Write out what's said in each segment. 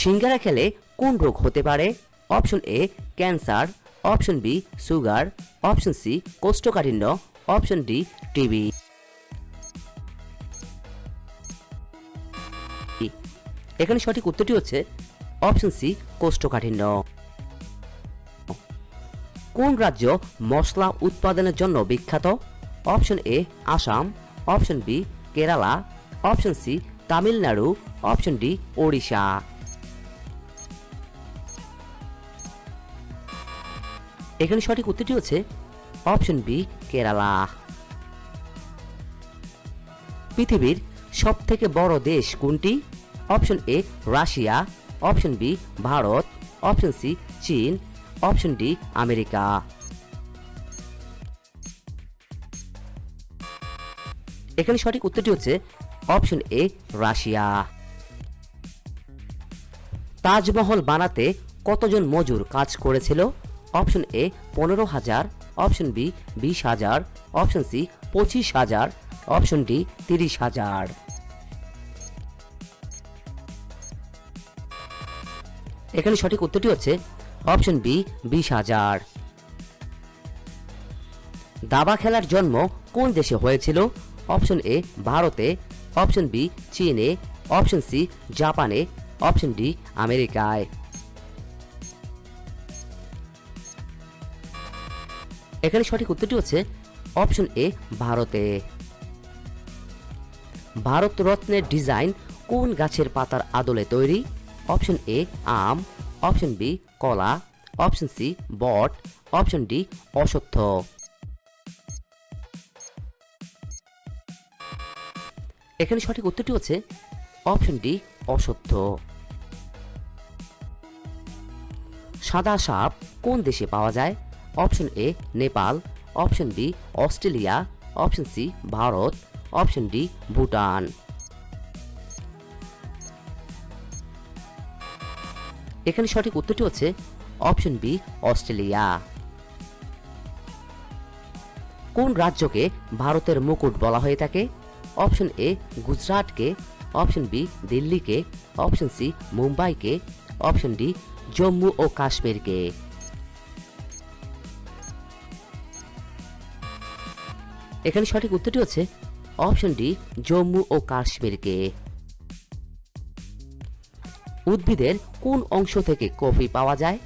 সিঙ্গারা খেলে কোন রোগ হতে পারে? Option A cancer. Option B sugar. Option C কোষ্ঠকাঠিন্য। অপশন ডি টিবি এখানে সঠিক উত্তরটি হচ্ছে অপশন সি কোষ্ঠকাঠিন্য। কোন রাজ্য মশলা উৎপাদনের জন্য বিখ্যাত? Option A Assam. Option B Kerala. Option C Tamil Nadu. Option D Odisha. এখানে সঠিক উত্তরটি হচ্ছে অপশন বি, কেরালা। পৃথিবীর সব থেকে বড় দেশ কোনটি? Option A, Russia. Option B, Bharat. Option C, চীন। Option D, America. এখানে সঠিক উত্তরটি হচ্ছে অপশন এ, রাশিয়া। তাজমহল বানাতে কতজন মজুর কাজ করেছিল? অপশন এ পনেরো হাজার, অপশন বি বিশ হাজার, অপশন সি পঁচিশ হাজার, অপশন ডি তিরিশ হাজার। এখানে সঠিক উত্তরটি হচ্ছে অপশন বি বিশ হাজার। দাবা খেলার জন্ম কোন দেশে হয়েছিল? অপশন এ ভারতে, অপশন বি চীনে, অপশন সি জাপানে, অপশন ডি আমেরিকায়। এখানে সঠিক উত্তরটি হচ্ছে অপশন এ, ভারতে। ভারত রত্নের ডিজাইন কোন গাছের পাতার আদলে তৈরি? অপশন এ, আম। অপশন বি, কলা। অপশন সি, বট। অপশন ডি অসত্য এখানে সঠিক উত্তরটি হচ্ছে অপশন ডি অসত্য সাদা সাপ কোন দেশে পাওয়া যায়? Option A Nepal, option B Australia, option C Bharat, option D Bhutan. এখানে সঠিক উত্তরটি হচ্ছে অপশন বি অস্ট্রেলিয়া। কোন রাজ্যকে ভারতের মুকুট বলা হয়ে থাকে? অপশন এ গুজরাটকে, অপশন বি দিল্লিকে, অপশন সি মুম্বাইকে, অপশন ডি জম্মু ও কাশ্মীরকে। এখানে সঠিক উত্তরটি হচ্ছে অপশন ডি, জম্মু ও কাশ্মীরকে। উদ্ভিদের কোন অংশ থেকে কফি পাওয়া যায়?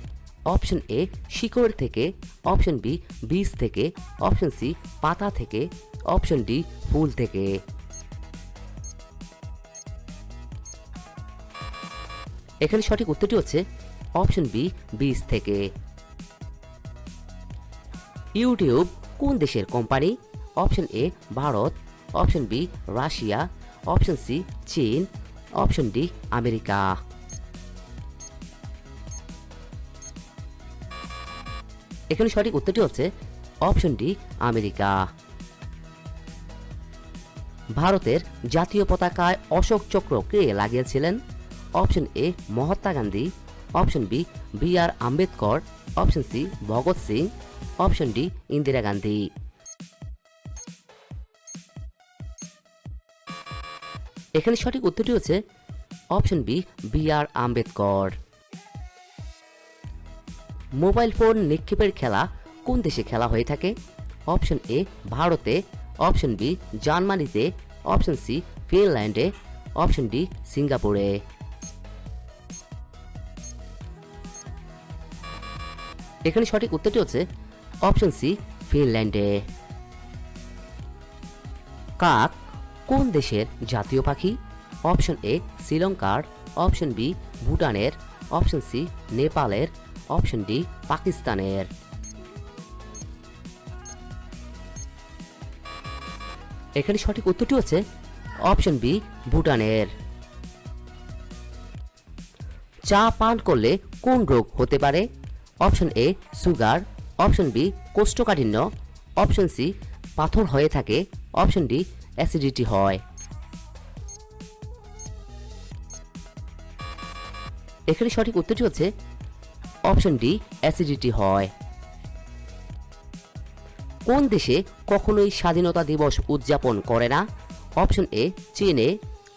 অপশন এ, শিকড় থেকে। অপশন বি, বীজ থেকে। অপশন সি, পাতা থেকে। অপশন ডি, ফুল থেকে। এখানে সঠিক উত্তরটি হচ্ছে অপশন বি, বীজ থেকে। ইউটিউব কোন দেশের company? Option A Bharat, option B Russia, option C চীন, অপশন ডি আমেরিকা। এখানে সঠিক উত্তরটি হচ্ছে অপশন ডি আমেরিকা। ভারতের জাতীয় পতাকায় অশোক চক্র কে লাগিয়েছিলেন? Option A Mahatma Gandhi, option B B R Ambedkar, option C Bhagat Singh, option D Indira Gandhi. এখানে সঠিক উত্তরটি হচ্ছে option B B R Ambedkar. Mobile phone নিক্ষেপের খেলা কোন দেশে খেলা হয়ে থাকে? অপশন এ, ভারতে। অপশন বি, জার্মানিতে। অপশন সি, ফিনল্যান্ডে। অপশন ডি, সিঙ্গাপুরে। এখানে সঠিক উত্তরটি হচ্ছে অপশন সি, ফিনল্যান্ডে। কাক কোন দেশের জাতীয় পাখি? অপশন এ, শ্রীলঙ্কার, অপশন বি, ভুটানের, অপশন সি, নেপালের, অপশন ডি, পাকিস্তানের। এখানে সঠিক উত্তরটি হচ্ছে অপশন বি, ভুটানের। চা পান করলে কোন রোগ হতে পারে? Option A, sugar, option B, কোষ্ঠকাঠিন্য, অপশন সি, পাথর হয়ে থাকে, অপশন ডি অ্যাসিডিটি হয়। এখানে সঠিক উত্তরটি হচ্ছে অপশন ডি অ্যাসিডিটি হয়। কোন দেশে কখনোই স্বাধীনতা দিবস উদযাপন করে না? অপশন এ চীনে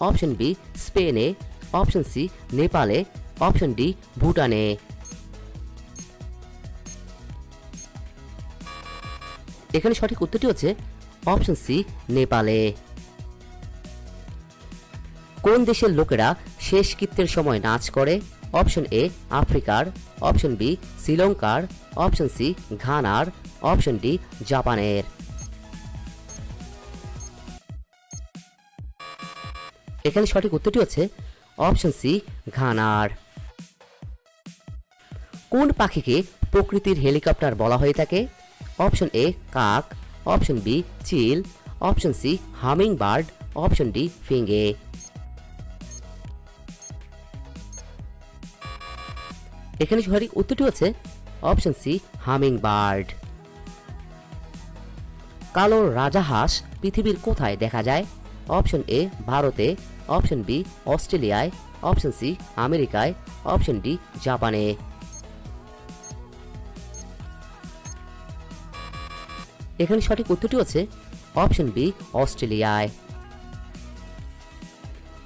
অপশন বি স্পেনে অপশন সি নেপালে অপশন ডি ভুটানে এখানে সঠিক উত্তরটি হচ্ছে অপশন সি, নেপালে। কোন দেশের লোকেরা শেষ কৃত্যের সময় নাচ করে? অপশন এ, আফ্রিকার। অপশন বি, শ্রীলঙ্কার। অপশন সি, ঘানার। অপশন ডি, জাপানের। এখানে সঠিক উত্তরটি হচ্ছে অপশন সি, ঘানার। কোন পাখিকে প্রকৃতির হেলিকপ্টার বলা হয়ে থাকে? অপশন এ, কাক। অপশন বি চিল option C hummingbird option D ফিঙ্গে এখানে সঠিক উত্তরটি হচ্ছে অপশন সি হামিং বার্ড কালো রাজাহাঁস পৃথিবীর কোথায় দেখা যায়? অপশন এ ভারতে. অপশন বি অস্ট্রেলিয়ায়. অপশন সি আমেরিকায়. অপশন ডি জাপানে। এখানে সঠিক উত্তরটি হচ্ছে অপশন বি, অস্ট্রেলিয়ায়।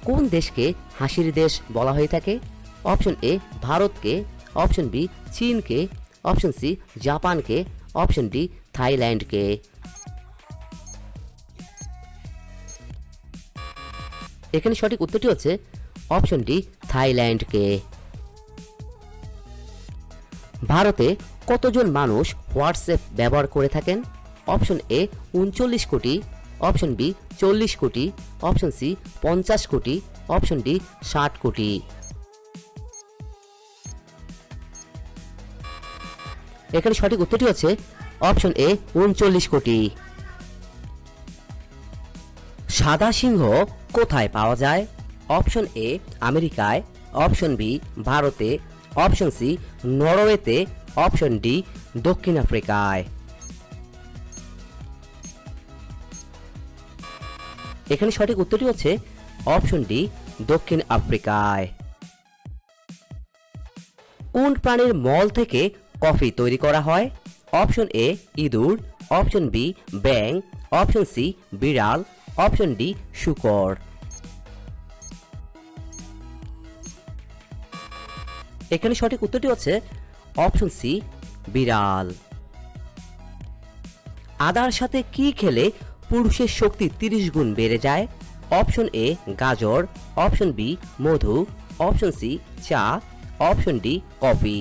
কোন দেশকে হাসির দেশ বলা হয়ে থাকে? অপশন এ, ভারতকে। অপশন বি, চীনকে। অপশন সি, জাপানকে। অপশন ডি, থাইল্যান্ডকে। এখানে সঠিক উত্তরটি হচ্ছে অপশন ডি, থাইল্যান্ডকে। ভারতে কতজন মানুষ হোয়াটসঅ্যাপ ব্যবহার করে থাকেন? অপশন এ উনচল্লিশ কোটি, অপশন বি চল্লিশ কোটি, অপশন সি পঞ্চাশ কোটি, অপশন ডি ষাট কোটি। এখানে সঠিক উত্তরটি হচ্ছে অপশন এ উনচল্লিশ কোটি। সাদা সিংহ কোথায় পাওয়া যায়? অপশন এ আমেরিকায়, অপশন বি ভারতে, অপশন সি নরওয়েতে, অপশন ডি দক্ষিণ আফ্রিকায়। এখানে সঠিক উত্তরটি হচ্ছে অপশন ডি দক্ষিণ আফ্রিকায়। কোন প্রাণীর মল থেকে কফি তৈরি করা হয়? অপশন এ ইঁদুর, অপশন বি ব্যাং অপশন সি বিড়াল, অপশন ডি শুকর। এখানে সঠিক উত্তরটি হচ্ছে অপশন সি বিড়াল। আদার সাথে কি খেলে পুরুষের শক্তি তিরিশ গুণ বেড়ে যায়। অপশন এ গাজর। অপশন বি মধু। অপশন সি চা। Option D coffee.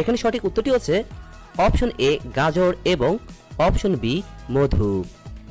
এখানে সঠিক উত্তরটি হচ্ছে অপশন এ গাজর এবং অপশন বি মধু।